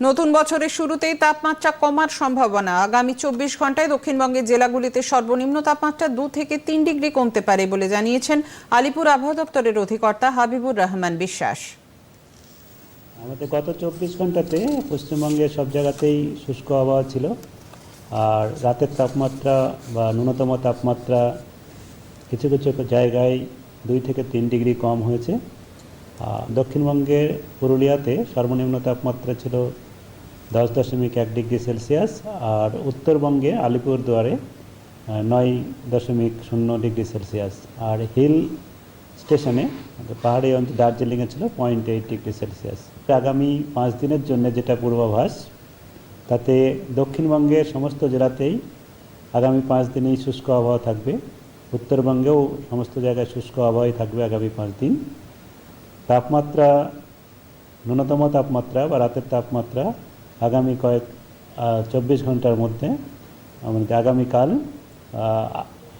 নতুন বছরের শুরুতেই তাপমাত্রা কমার সম্ভাবনা। আগামী চব্বিশ ঘন্টায় দক্ষিণবঙ্গের জেলাগুলিতে সর্বনিম্ন তাপমাত্রা দু থেকে তিন ডিগ্রি কমতে পারে বলে জানিয়েছেন আলিপুর আবহাওয়া দপ্তরের অধিকর্তা হাবিবুর রহমান বিশ্বাস। আমাদের গত চব্বিশ ঘন্টাতে পশ্চিমবঙ্গের সব জায়গাতেই শুষ্ক আবহাওয়া ছিল। আর রাতের তাপমাত্রা বা ন্যূনতম তাপমাত্রা কিছু কিছু জায়গায় দুই থেকে তিন ডিগ্রি কম হয়েছে। দক্ষিণবঙ্গের পুরুলিয়াতে সর্বনিম্ন তাপমাত্রা ছিল দশ দশমিক এক ডিগ্রি সেলসিয়াস আর উত্তরবঙ্গে আলিপুরদুয়ারে নয় দশমিক শূন্য ডিগ্রি সেলসিয়াস। আর হিল স্টেশনে, পাহাড়ি অঞ্চল দার্জিলিংয়ে ছিল পয়েন্ট এইট ডিগ্রি সেলসিয়াস। আগামী পাঁচ দিনের জন্য যেটা পূর্বাভাস, তাতে দক্ষিণবঙ্গের সমস্ত জেলাতেই আগামী পাঁচ দিনেই শুষ্ক আবহাওয়া থাকবে। উত্তরবঙ্গেও সমস্ত জায়গায় শুষ্ক আবহাওয়াই থাকবে আগামী পাঁচ দিন। তাপমাত্রা, ন্যূনতম তাপমাত্রা বা রাতের তাপমাত্রা আগামী কয়েক চব্বিশ ঘণ্টার মধ্যে আমাদের আগামীকাল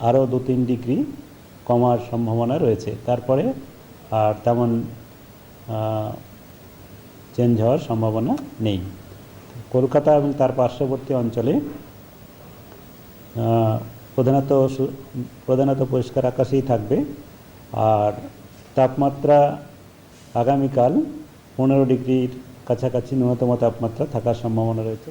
আরও দু তিন ডিগ্রি কমার সম্ভাবনা রয়েছে। তারপরে আর তেমন চেঞ্জ হওয়ার সম্ভাবনা নেই। কলকাতা এবং তার পার্শ্ববর্তী অঞ্চলে প্রধানত প্রধানত পরিষ্কার আকাশেই থাকবে। আর তাপমাত্রা আগামীকাল পনেরো ডিগ্রির কাছাকাছি ন্যূনতম তাপমাত্রা থাকার সম্ভাবনা রয়েছে।